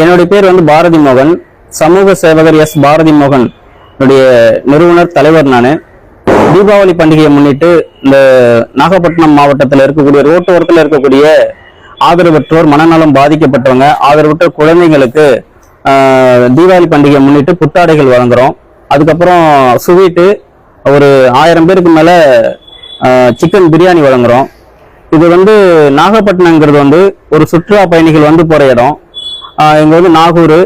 என்னுடைய பேர் வந்து பாரதி மோகன். சமூக சேவகர் எஸ் பாரதி மோகன். என்னுடைய நிறுவனர் தலைவர் நான். தீபாவளி பண்டிகையை முன்னிட்டு இந்த நாகப்பட்டினம் மாவட்டத்தில் இருக்கக்கூடிய ரோட்டோரத்தில் இருக்கக்கூடிய ஆதரவற்றோர் மனநலம் பாதிக்கப்பட்டவங்க ஆதரவற்ற குழந்தைங்களுக்கு தீபாவளி பண்டிகையை முன்னிட்டு புத்தாடைகள் வழங்குறோம். அதுக்கப்புறம் ஸ்வீட்டு ஒரு ஆயிரம் பேருக்கு மேலே சிக்கன் பிரியாணி வழங்குறோம். இது வந்து நாகப்பட்டினங்கிறது வந்து ஒரு சுற்றுலா பயணிகள் வந்து போகிற இடம். இங்க வந்து நாகூர்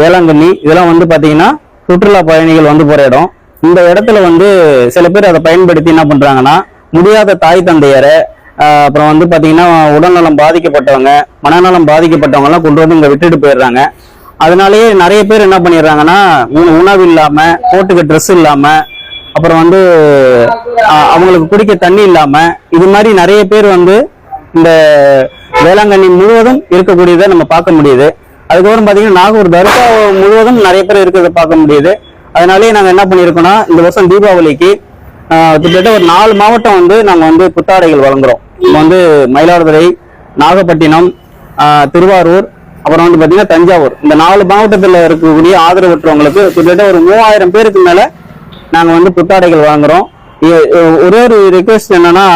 வேளாங்கண்ணி இதெல்லாம் வந்து பாத்தீங்கன்னா சுற்றுலா பயணிகள் வந்து போற இடம். இந்த இடத்துல வந்து சில பேர் அதை பயன்படுத்தி என்ன பண்றாங்கன்னா முடியாத தாய் தந்தையரை அப்புறம் வந்து பாத்தீங்கன்னா உடல்நலம் பாதிக்கப்பட்டவங்க மனநலம் பாதிக்கப்பட்டவங்க எல்லாம் கொண்டு வந்து இங்க விட்டுட்டு போயிடுறாங்க. அதனாலேயே நிறைய பேர் என்ன பண்ணிடுறாங்கன்னா உணவு இல்லாம போட்டுக்க ட்ரெஸ் இல்லாம அப்புறம் வந்து அவங்களுக்கு குடிக்க தண்ணி இல்லாம இது மாதிரி நிறைய பேர் வந்து இந்த வேளாங்கண்ணி முழுவதும் இருக்கக்கூடியதை நம்ம பார்க்க முடியுது. அதுக்கப்புறம் பார்த்தீங்கன்னா நாகூர் தர்கா முழுவதும் நிறைய பேர் இருக்கிறத பார்க்க முடியுது. அதனாலேயே நாங்கள் என்ன பண்ணியிருக்கோம்னா இந்த வருஷம் தீபாவளிக்கு கிட்டத்தட்ட ஒரு நாலு மாவட்டம் வந்து நாங்கள் வந்து புத்தாடைகள் வழங்குறோம். இப்போ வந்து மயிலாடுதுறை நாகப்பட்டினம் திருவாரூர் அப்புறம் வந்து பார்த்தீங்கன்னா தஞ்சாவூர். இந்த நாலு மாவட்டத்தில் இருக்கக்கூடிய ஆதரவற்றவங்களுக்கு கிட்டத்தட்ட ஒரு மூவாயிரம் பேருக்கு மேலே நாங்கள் வந்து புத்தாடைகள் வாங்குறோம் ஒரே ஒரு ரிக்வெஸ்ட் என்னன்னா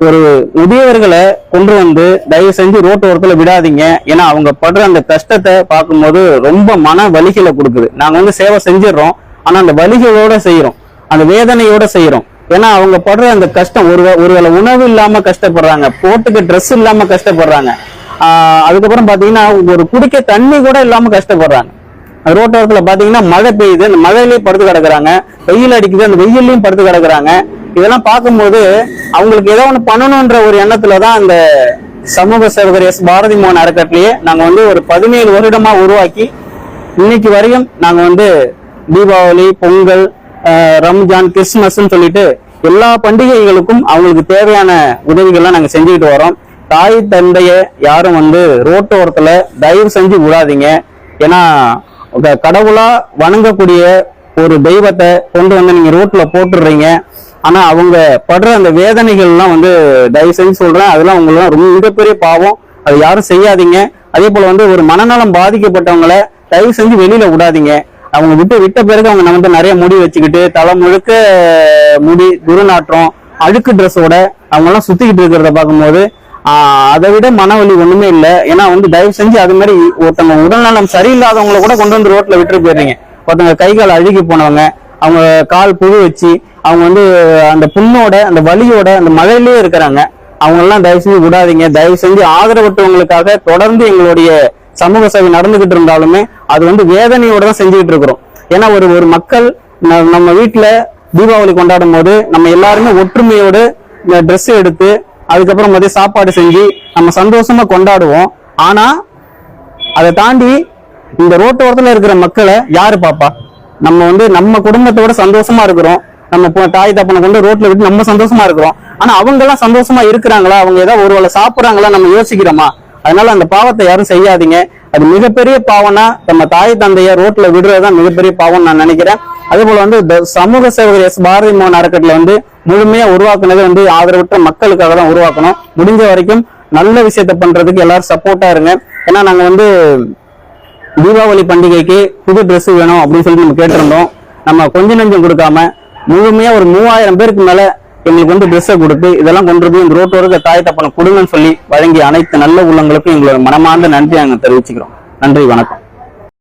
ஒரு முதியவர்களை கொண்டு வந்து தயவு செஞ்சு ரோட்டு ஓரத்துல விடாதீங்க. ஏன்னா அவங்க படுற அந்த கஷ்டத்தை பார்க்கும்போது ரொம்ப மன வலிகளை கொடுக்குது. நாங்க வந்து சேவை செஞ்சிடறோம். ஆனா அந்த வலிகளோட செய்யறோம் அந்த வேதனையோட செய்யறோம் ஏன்னா அவங்க படுற அந்த கஷ்டம் ஒரு ஒருவேளை உணவு இல்லாம கஷ்டப்படுறாங்க போட்டுக்கு ட்ரெஸ் இல்லாம கஷ்டப்படுறாங்க. ஆஹ் அதுக்கப்புறம் பாத்தீங்கன்னா ஒரு குடிக்க தண்ணி கூட இல்லாம கஷ்டப்படுறாங்க. ரோட்டோரத்துல பாத்தீங்கன்னா மழை பெய்யுது. அந்த மழையிலயும் படுத்து கிடக்குறாங்க. வெயில் அடிக்குது. அந்த வெயில்லையும் படுத்து கிடக்குறாங்க. இதெல்லாம் பார்க்கும்போது அவங்களுக்கு ஏதோ ஒன்று பண்ணணுன்ற ஒரு எண்ணத்துல தான் அந்த சமூக சேவகர் எஸ் பாரதி மோகன் அறக்கட்டளையே நாங்கள் வந்து ஒரு பதினேழு வருடமா உருவாக்கி இன்னைக்கு வரையும் நாங்கள் வந்து தீபாவளி பொங்கல் ரம்ஜான் கிறிஸ்துமஸ்ன்னு சொல்லிட்டு எல்லா பண்டிகைகளுக்கும் அவங்களுக்கு தேவையான உதவிகள்லாம் நாங்கள் செஞ்சுக்கிட்டு வரோம். தாய் தந்தைய யாரும் வந்து ரோட்டோரத்தில் தயவு செஞ்சு விடாதீங்க. ஏன்னா கடவுளா வணங்கக்கூடிய ஒரு தெய்வத்தை கொண்டு வந்து நீங்க ரோட்ல போட்டுடுறீங்க. ஆனா அவங்க படுற அந்த வேதனைகள்லாம் வந்து தயவு செஞ்சு சொல்றேன். அதெல்லாம் அவங்களாம் ரொம்ப மிகப்பெரிய பாவம். அது யாரும் செய்யாதீங்க. அதே போல வந்து ஒரு மனநலம் பாதிக்கப்பட்டவங்கள தயவு செஞ்சு வெளியில விடாதீங்க. அவங்க விட்டு விட்ட பிறகு அவங்க நம்ம வந்து நிறைய முடி வச்சுக்கிட்டு தலை முழுக்க முடி துருநாற்றம் அழுக்கு ட்ரெஸ்ஸோட அவங்க எல்லாம் சுத்திக்கிட்டு இருக்கிறத பார்க்கும்போது ஆஹ் அதை விட மனவலி ஒண்ணுமே இல்லை. ஏன்னா வந்து தயவு செஞ்சு அது மாதிரி ஒருத்தவங்க உடல்நலம் சரியில்லாதவங்கள கூட கொண்டு வந்து ரோட்ல விட்டுட்டு போயிடுறீங்க. ஒருத்தவங்க கை கால் அழுகி போனவங்க அவங்க கால் புழு வச்சு அவங்க வந்து அந்த புண்ணோட அந்த வலியோட அந்த மழையிலேயே இருக்கிறாங்க. அவங்கெல்லாம் தயவு செஞ்சு விடாதீங்க. தயவு செஞ்சு ஆதரவற்றவங்களுக்காக தொடர்ந்து எங்களுடைய சமூக சேவை நடந்துகிட்டு இருந்தாலுமே அது வந்து வேதனையோட தான் செஞ்சுக்கிட்டு இருக்கிறோம். ஏன்னா ஒரு ஒரு மக்கள் நம்ம வீட்டில் தீபாவளி கொண்டாடும் போது நம்ம எல்லாருமே ஒற்றுமையோடு ட்ரெஸ் எடுத்து அதுக்கப்புறம் மதியம் சாப்பாடு செஞ்சு நம்ம சந்தோஷமா கொண்டாடுவோம். ஆனா அதை தாண்டி இந்த ரோட்டோரத்தில் இருக்கிற மக்களை யாரு பாப்பா? நம்ம வந்து நம்ம குடும்பத்தோட சந்தோஷமா இருக்கிறோம். நம்ம தாய் தப்பனை கொண்டு ரோட்ல விட்டு நம்ம சந்தோஷமா இருக்கிறோம். ஆனா அவங்க எல்லாம் சந்தோஷமா இருக்கிறாங்களா? அவங்க ஏதாவது ஒரு வேளை சாப்பிடுறாங்களா? நம்ம யோசிக்கிறோமா? அதனால அந்த பாவத்தை யாரும் செய்யாதீங்க. அது மிகப்பெரிய பாவம்னா நம்ம தாய் தந்தைய ரோட்ல விடுறதுதான் மிகப்பெரிய பாவம் நான் நினைக்கிறேன். அதே போல வந்து சமூக சேவகர் எஸ் பாரதி மோகன் அறக்கட்டளை வந்து முழுமையா உருவாக்குனது வந்து ஆதரவற்ற மக்களுக்காக தான் உருவாக்கணும். முடிஞ்ச வரைக்கும் நல்ல விஷயத்த பண்றதுக்கு எல்லாரும் சப்போர்ட்டா இருங்க. ஏன்னா நாங்க வந்து தீபாவளி பண்டிகைக்கு புது ட்ரெஸ் வேணும் அப்படின்னு சொல்லி நம்ம கேட்டிருந்தோம். நம்ம கொஞ்ச நஞ்சம் கொடுக்காம முழுமையா ஒரு மூவாயிரம் பேருக்கு மேல எங்களுக்கு வந்து ட்ரெஸ்ஸை கொடுத்து இதெல்லாம் கொண்டு போய் இந்த ரோட்டோருக்கு தாய் தப்பனை கொடுங்கன்னு சொல்லி வழங்கிய அனைத்து நல்ல உள்ளங்களுக்கும் எங்களோட மனமார்ந்த நன்றி நாங்கள் தெரிவிச்சுக்கிறோம். நன்றி வணக்கம்.